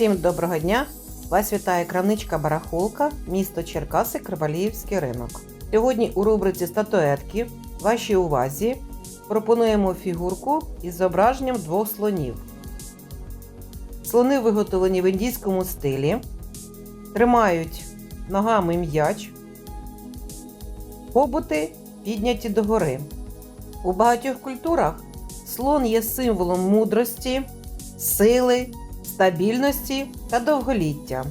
Всім доброго дня! Вас вітає крамничка Барахолка, місто Черкаси, Криваліївський ринок. Сьогодні у рубриці статуетки вашій увазі пропонуємо фігурку із зображенням двох слонів. Слони виготовлені в індійському стилі, тримають ногами м'яч, побути підняті догори. У багатьох культурах слон є символом мудрості, сили, стабільності та довголіття.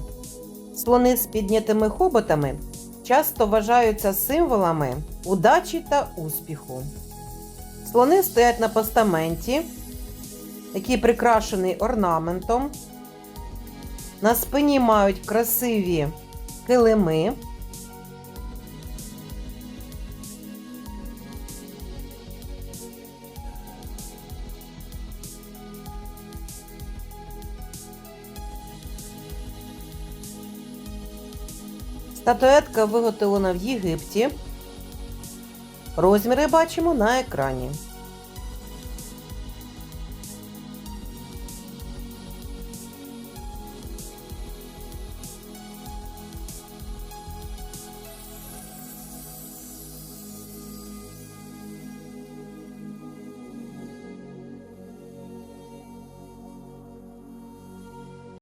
Слони з піднятими хоботами часто вважаються символами удачі та успіху. Слони стоять на постаменті, який прикрашений орнаментом. На спині мають красиві килими. Статуетка виготовлена в Єгипті. Розміри бачимо на екрані.